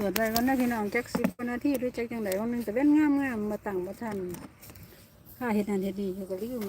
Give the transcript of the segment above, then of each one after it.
เปิดไว้ก็น่าพี่น้องจักสิบกว่านาทีหรือจักจังไดวันหนึงแต่เว้นงามงามมาตั้งมาทันข้าเห็ดนั่นเห็ดดีอยู่ก็ลืม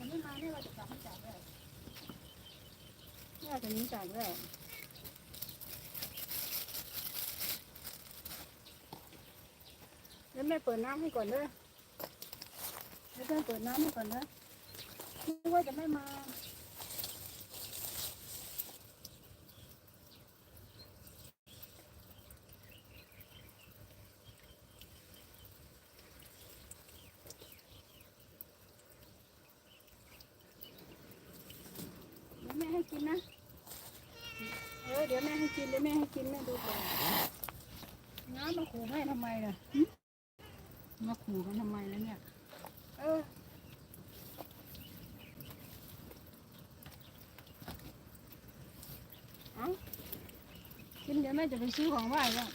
จะไม่มาเนี่ยเราจะกลับมาจากแล้วเนี่จะหนี้จากแล้วแล้วแม่เปิดน้ำให้ก่อนเด้อแล้วแม่เปิดน้ำให้ก่อนนะนี่ว่าจะไม่มา เดี๋ยวแม่ให้กินนะ เออเดี๋ยวแม่ให้กินเดี๋ยวแม่ให้กินแม่ดูก่อนน้ำ มาขู่แม่ทำไมล่ะมาขู่กันทำไมแล้วเนี่ย เออเอากินเดี๋ยวแม่จะไปซื้อของไหว้แล้ว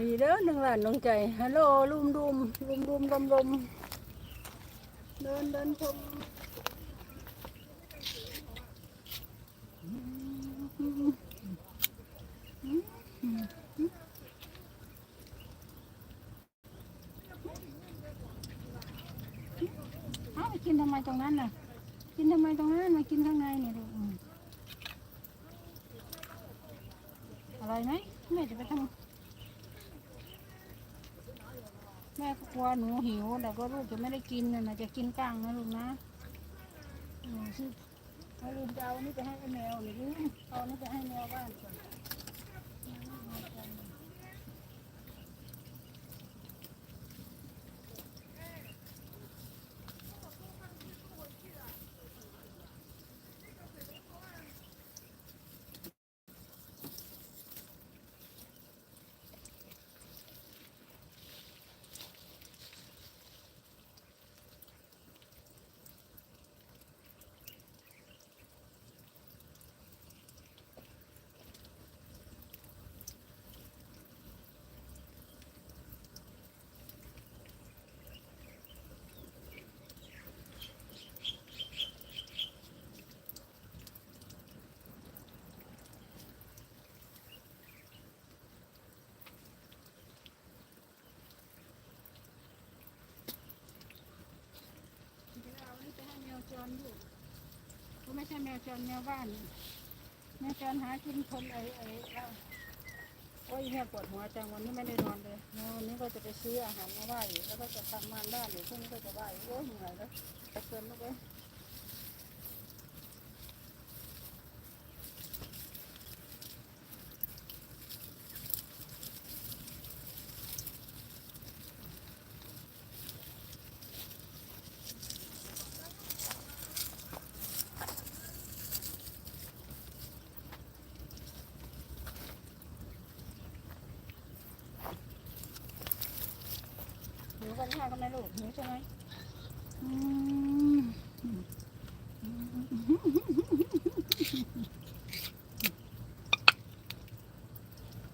สบายดีเด้อหนึ่งหลานน้องใจฮัลโหลลุมดุมลุมดุมลมลมเดินเดินชมเอ้าไปกินทำไมตรงนั้นน่ะ กินทำไมตรงนั้นมากินข้างในเนี่ยลูอืมอร่อยไหมแม่จะไปทำ แม่ กลัวหนูหิวแต่ก็ลูกจะไม่ได้กินนะจะกินก้างนะลูกนะหนูชื่อลืมจะเอาอันนี้ไปให้แมวหรือเอาอันนี้ไปให้แมวบ้านก่อนจะเอาอันนี้ไปให้แมวจรลูกก็ ไม่ใช่แมวจรแมวบ้าน แมวจรหากินคนไอ้ไอ้เอาโอ้ยเนี่ยปวดหัวจังวันนี้ไม่ได้นอนเลยวันนี้ก็จะไปซื้ออาหารมาไหว้แล้วก็จะทำงานบ้านอยู่พรุ่งนี้ก็จะไหว้โอ้ยเหนื่อยแล้วตะเกินลูกเอ้ย กันไหมลูกหิวใช่ไหมอืม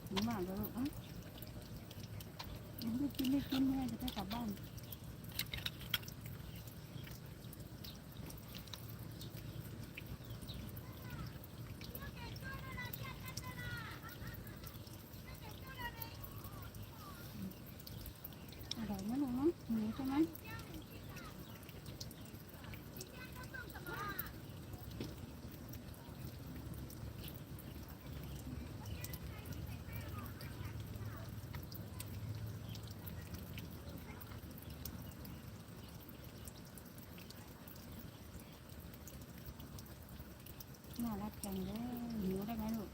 หิวมากเลยลูกอะไม่กินไม่กินแม่จะได้กลับบ้านอร่อยไหมลูกเนาะหิวใช่ไหม น่ารักจังเลยหิวได้ไหมลูก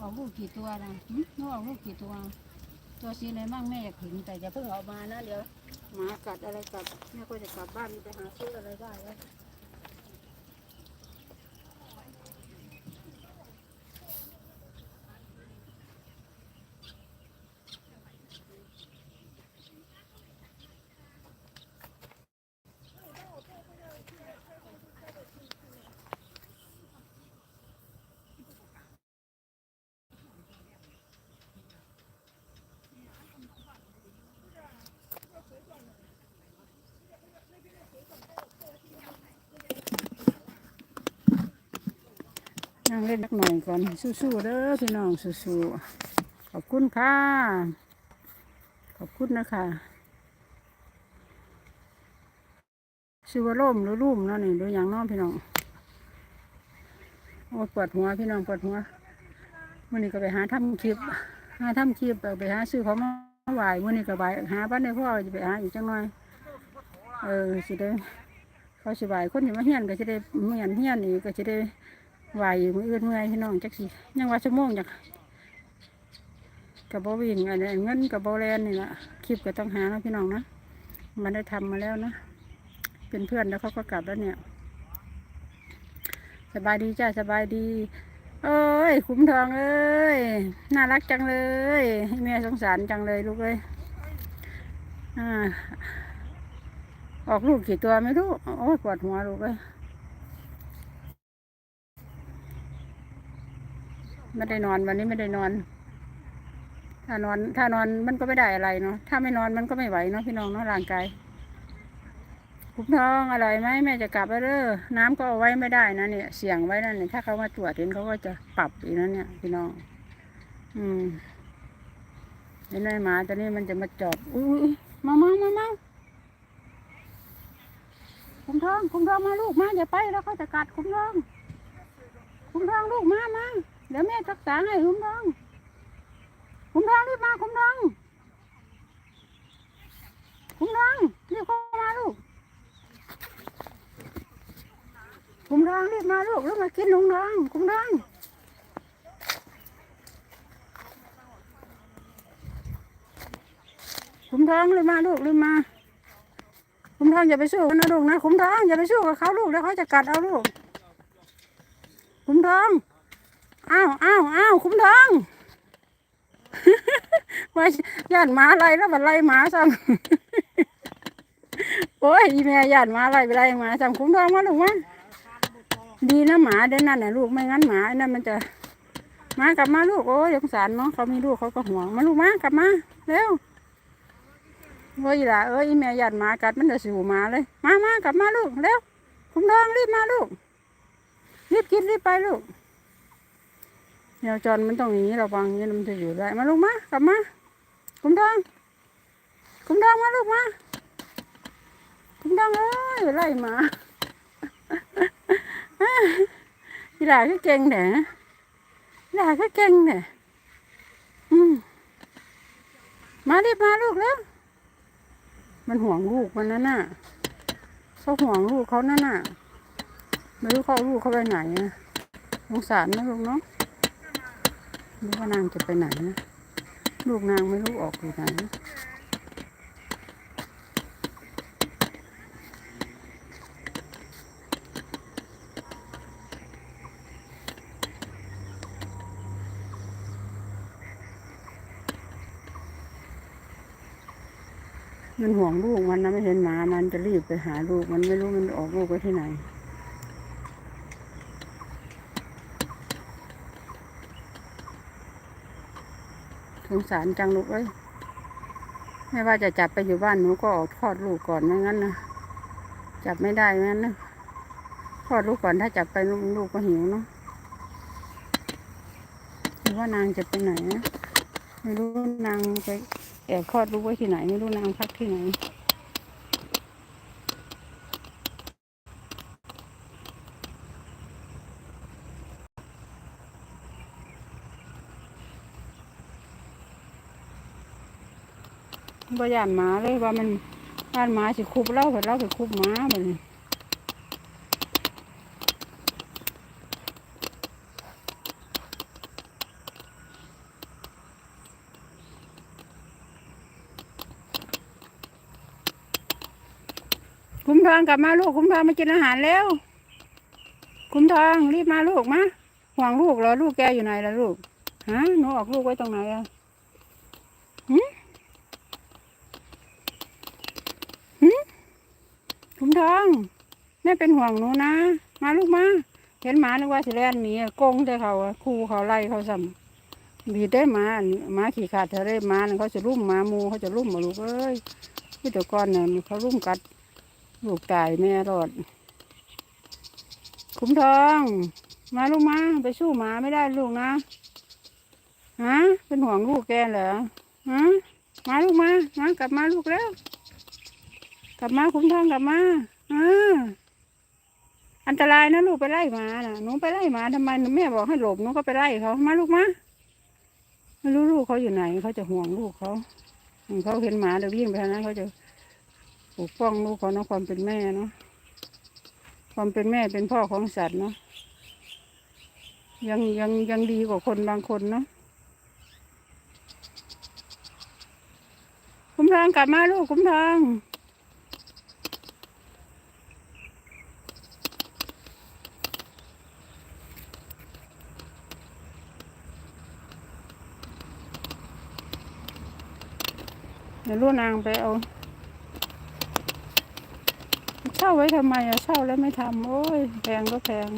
ออกลูกกี่ตัวนะหึหนูออกลูกกี่ตัว ตัวสีอะไรบ้างแม่อยากเห็นแต่อย่าเพิ่งออกมานะเดี๋ยวหมากัดอะไรกัดแม่ก็จะกลับบ้านไปหาซื้ออะไรได้แล้ว เล่นสักหน่อยก่อนสู้ๆเด้อพี่น้องสู้ๆขอบคุณค่ะ ขอบคุณนะคะชื่อว่าร่มหรือรุ่มเนาะนี่ดูอย่างน้องพี่น้องโอ้ปวดหัวพี่น้องปวดหัววันนี้ก็ไปหาทำคลิป หาทำคลิปไปหาซื้อของมาไหววันนี้ก็ไปหาบ้านในพ่อจะไปหาอีกจังหน่อย เออสิได้เขาสิไหวคนอยู่มาเฮียนก็จะได้เมียนเฮียนอีกก็จะได้ ไหวมืออื่นเมื่อยพี่น้องจักสิยังว่าชั่วโมงจักกับบวิ่งอันนี้เงินกับบแลนนี่แหละคลิปก็ต้องหานะพี่น้องนะมันได้ทำมาแล้วนะเป็นเพื่อนแล้วเขาก็กลับแล้วเนี่ย สบายดีจ้าสบายดีเอ้ยคุ้มทองเอ้ยน่ารักจังเลยให้แม่สงสารจังเลยลูกเอ้ยออกลูกกี่ตัวไม่รู้โอ้ยปวดหัวลูกเลย ไม่ได้นอนวันนี้ไม่ได้นอน ถ้านอนถ้านอนมันก็ไม่ได้อะไรเนาะถ้าไม่นอนมันก็ไม่ไหวเนาะพี่น้องเนาะร่างกายคุณทองอร่อยไหมแม่จะกลับแล้วเด้อน้ำก็เอาไว้ไม่ได้นะเนี่ย เสี่ยงไว้นั่นเนี่ยถ้าเขามาตรวจเห็นเขาก็จะปรับอีกนะเนี่ย พี่น้อง อืมเห็นไหมหมาตัวนี้มันจะมาจอบอุ้ยมามามามาคุ้มทองคุ้มทองมาลูกมาอย่าไปแล้วเขาจะกัดคุ้มทองคุ้มทองลูกมามา ดี๋ยวแม่รักษาให้คุ้มทองคุ้มทองรีบมาคุ้มทองคุ้มทองรีบเข้ามาลูกคุ้มทองรีบมาลูกแล้วมากินลุงทองคุ้มทองคุ้มทองรีบมาลูกรีบมาคุ้มทองอย่าไปสู้กันนะลูกนะคุ้มทองอย่าไปสู้กับเขาลูกแล้วเขาจะกัดเอาลูกคุ้มทอง อ้าวอ้าวอ้าวคุ้มทองว่าย่านหมาอะไรแล้วบัดไล่หมาซ้ำโอ้ยแม่ย่านหมาอะไรไปไล่หมาซ้ำคุ้มทองมาลูกมาดีนะหมาเด่นนั่นน่ะลูกไม่งั้นหมาไอ้นั่นมันจะมากลับมาลูกโอ้ยสงสารเนาะเขามีลูกเขาก็ห่วงมาลูกมากลับมาเร็วเฮ้ยล่ะเอ้ยแม่หยัดหมากัดมันจะสิวหมาเลย มามากลับมาลูกเร็วคุณทองรีบมาลูกรีบกินรีบไปลูก เดี๋ยวจอนมันต้องอย่างนี้ระวังอย่างนี้มันจะอยู่ได้มาลูกมากลับมาคุณทองคุณทองมาลูกมาคุณทองเอ้ยไล่มาทีหลาก็เก่งแหน่ทีหลาก็เก่งแหน่อืมารีบมาลูกเร็วมันห่วงลูกมันนั่นน่ะเขาห่วงลูกเขานั่นน่ะไม่รู้เขาลูกเขาไปไหนสงสารนะลูกเนาะ รู้ว่านางจะไปไหนนะลูกนางไม่รู้ออกอยู่ไหนมันห่วงลูกมันนะไม่เห็นหมา มันจะรีบไปหาลูก มันไม่รู้มันออกลูกไปที่ไหน งสารจังลูกเอ้ยไม่ว่าจะจับไปอยู่บ้านหนูก็ออกคลอดลูกก่อนไม่งั้นนะจับไม่ได้ไม่งั้นนะคลอดลูกก่อนถ้าจับไปลูกลูกก็หิวเนาะหรือว่านางจะไปไหนนะไม่รู้นางไปแอบคลอดลูกไว้ที่ไหน ไม่รู้นางพักที่ไหน บ่ย่านหมาเลยว่ามันบ้านหมาสิคุบเล่าเผื่อเล่าไปคุบหมาแบบนี้คุ้มทองกลับมาลูกคุ้มทองมากินอาหารแล้วคุ้มทองรีบมาลูกมาห่วงลูกเหรอลูกแกอยู่ไหนล่ะลูกฮะหนูออกลูกไว้ตรงไหนอะหืม คุ้ม ทองแม่เป็นห่วงหนูนะ มาลูกมา เห็นหมานึกว่าสิแล่นหนีโกงแต่เขาครูเขาไล่เขาซ้ำบีได้หมาหมาขี่ขาดเธอได้หมาเขาจะรุ่มหมามูเขาจะรุ่มมาลูกเอ้ยพี่ตะก้อนน่ะเขารุ่มกัดลูกตายแม่รอด คุ้มทอง มาลูกมาไปสู้หมาไม่ได้ลูกนะฮะเป็นห่วงลูกแกเหรอฮะมาลูกมา มากลับมาลูกแล้ว กลับมาคุ้มทองกลับมา อันตรายนะลูกไปไล่หมาน่ะหนูไปไล่หมาทำไมหนูแม่บอกให้หลบหนูก็ไปไล่เขามาลูกมาไม่รู้ลูกเขาอยู่ไหนเขาจะห่วงลูกเขาเขาเห็นหมาเดี๋ยววิ่งไปทางนั้นเขาจะปกป้องลูกเขาเนาะความเป็นแม่เนาะความเป็นแม่เป็นพ่อของสัตว์เนาะยังยังยังดีกว่าคนบางคนเนาะคุ้มทางกลับมาลูกคุ้มทาง เดี๋ยวลูกนางไปเอาเช่าไว้ทำไมอะเช่าแล้วไม่ทำโอ้ยแพงก็แพง